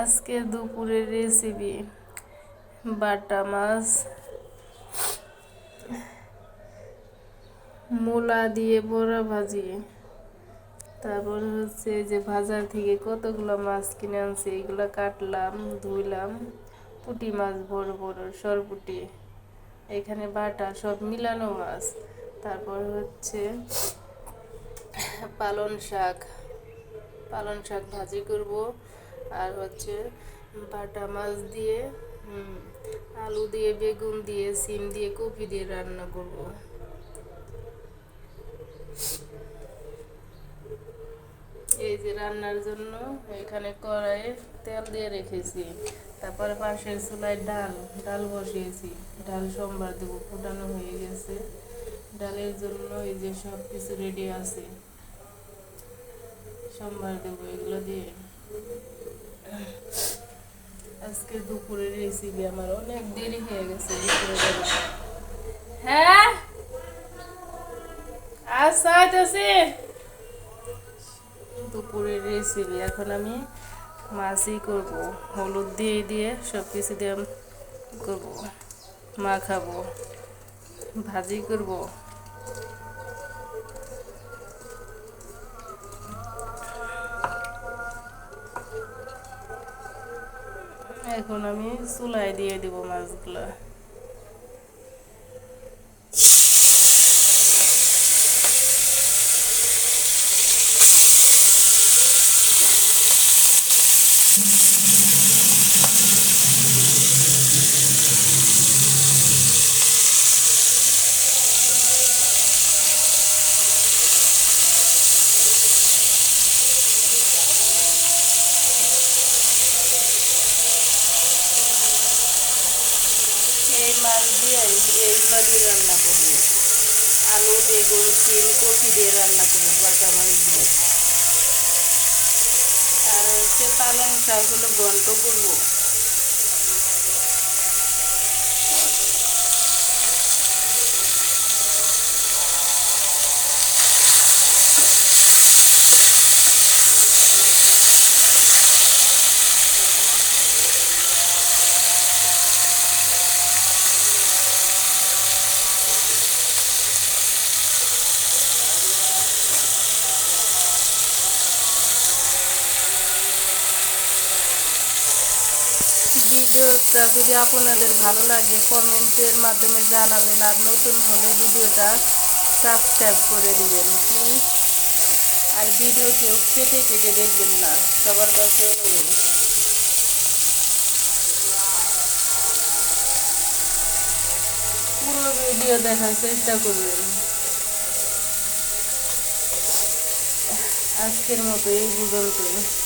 আজকে দুপুরের রেসিপি বাটা মাছ, মূলা দিয়ে বড়া ভাজি। তারপর হচ্ছে যে বাজার থেকে কতগুলো মাছ কিনে আনছি, এগুলো কাটলাম, ধুইলাম। পুঁটি মাছ, বড় বড় সরপুটি, এখানে বাটা, সব মিলানো মাছ। তারপর হচ্ছে পালন শাক পালন শাক ভাজি করব। আর হচ্ছে বাটা মাছ দিয়ে আলু দিয়ে, বেগুন দিয়ে, সিম দিয়ে, কপি দিয়ে রান্না করব। এই যে রান্নার জন্য এখানে কড়াইয়ে তেল দিয়ে রেখেছি। তারপরে পাশের চুলায় ডাল ডাল বসিয়েছি। ডাল সোমবার দেবো, ফুটানো হয়ে গেছে। ডালের জন্য এই যে সব কিছু রেডি আছে। সোমবার দেবো এগুলো দিয়ে। আজকে দুপুরের রেসিপি আমার অনেক দেরি হয়ে গেছে দুপুরে হ্যাঁ? আচ্ছা আইতাছি দুপুরের রেসিপি এখন আমি মাছই করব। হলুদ দিয়ে দিয়ে সব কিছু দিয়ে করব? মাখাবো। ভাজি করব। এখন আমি চুলায় দিয়ে দিব মাছগুলো এই মাছ দিয়ে এইগুলো দিয়ে রান্না করব। আলু, বেগুন সিম কপি দিয়ে রান্না করব বাটা মাছ দিয়ে। আর হচ্ছে পালং শাকগুলো ঘন্ট করব। ভিডিওটা যদি আপনাদের ভালো লাগে, কমেন্টের মাধ্যমে জানাবেন আর নতুন হলে ভিডিওটা সাবস্ক্রাইব করে দিবেন প্লিজ আর ভিডিও কেউ কেটে কেটে দেখবেন না, সবার কাছে অনুরোধ পুরো ভিডিও দেখার চেষ্টা করবেন। আজকের মতো এই পর্যন্তই।